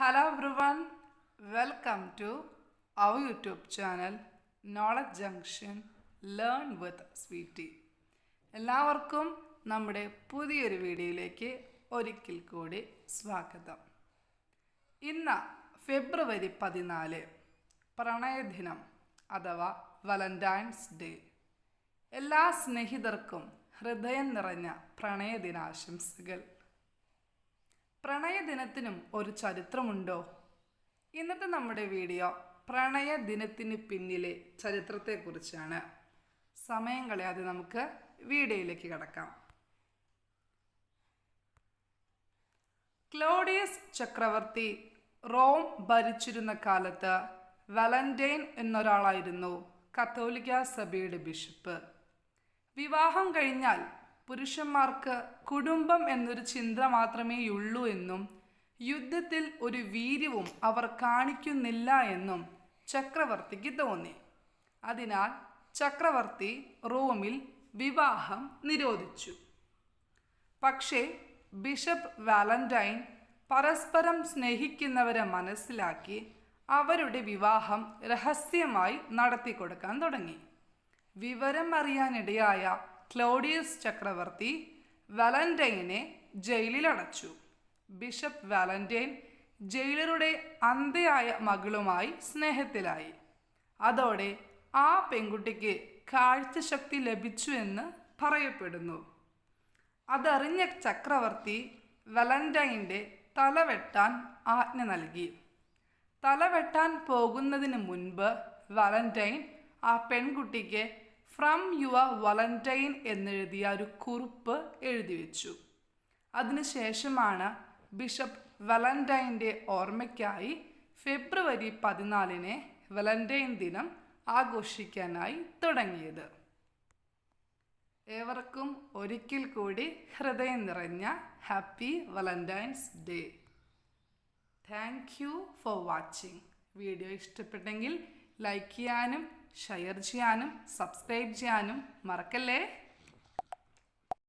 Hello everyone, welcome to our YouTube channel knowledge junction learn with Sweetie. എല്ലാവർക്കും നമ്മുടെ പുതിയൊരു വീഡിയോയിലേക്ക് ഒരിക്കൽ കൂടി സ്വാഗതം. ഇന്ന് ഫെബ്രുവരി പതിനാല് പ്രണയദിനം അഥവാ വാലന്റൈൻസ് ഡേ എല്ലാ സ്നേഹിതർക്കും ഹൃദയം നിറഞ്ഞ പ്രണയദിനാശംസകൾ. പ്രണയദിനത്തിനും ഒരു ചരിത്രമുണ്ടോ? ഇന്നത്തെ നമ്മുടെ വീഡിയോ പ്രണയ ദിനത്തിന് പിന്നിലെ ചരിത്രത്തെക്കുറിച്ചാണ്. സമയം കളയാതെ നമുക്ക് വീഡിയോയിലേക്ക് കടക്കാം. ക്ലോഡിയസ് ചക്രവർത്തി റോം ഭരിച്ചിരുന്ന കാലത്ത് വലന്റൈൻ എന്നൊരാളായിരുന്നു കത്തോലിക്ക സഭയുടെ ബിഷപ്പ്. വിവാഹം കഴിഞ്ഞാൽ പുരുഷന്മാർക്ക് കുടുംബം എന്നൊരു ചിന്ത മാത്രമേയുള്ളൂ എന്നും യുദ്ധത്തിൽ ഒരു വീര്യവും അവർ കാണിക്കുന്നില്ല എന്നും ചക്രവർത്തിക്ക് തോന്നി. അതിനാൽ ചക്രവർത്തി റോമിൽ വിവാഹം നിരോധിച്ചു. പക്ഷേ ബിഷപ്പ് വാലന്റൈൻ പരസ്പരം സ്നേഹിക്കുന്നവരെ മനസ്സിലാക്കി അവരുടെ വിവാഹം രഹസ്യമായി നടത്തിക്കൊടുക്കാൻ തുടങ്ങി. വിവരം അറിയാനിടയായ ക്ലോഡിയസ് ചക്രവർത്തി വാലന്റൈനെ ജയിലിലടച്ചു. Bishop Valentine ജയിലറുടെ അന്ധയായ മകളുമായി സ്നേഹത്തിലായി. അതോടെ ആ പെൺകുട്ടിക്ക് കാഴ്ചശക്തി ലഭിച്ചു എന്ന് പറയപ്പെടുന്നു. അതറിഞ്ഞ ചക്രവർത്തി വലന്റൈന്റെ തലവെട്ടാൻ ആജ്ഞ നൽകി. തലവെട്ടാൻ പോകുന്നതിന് മുൻപ് വാലന്റൈൻ ആ പെൺകുട്ടിക്ക് ഫ്രം യുവർ വാലന്റൈൻ എന്നെഴുതിയ ഒരു കുറിപ്പ് എഴുതി വെച്ചു. അതിനുശേഷമാണ് ബിഷപ്പ് വലന്റൈന്റെ ഓർമ്മയ്ക്കായി ഫെബ്രുവരി പതിനാലിനെ വലന്റൈൻ ദിനം ആഘോഷിക്കാനായി തുടങ്ങിയത്. ഏവർക്കും ഒരിക്കൽ കൂടി ഹൃദയം നിറഞ്ഞ happy Valentine's day. Thank you for watching. Video ഇഷ്ടപ്പെട്ടെങ്കിൽ ലൈക്ക് ചെയ്യാനും ഷെയർ ചെയ്യാനും സബ്സ്ക്രൈബ് ചെയ്യാനും മറക്കല്ലേ?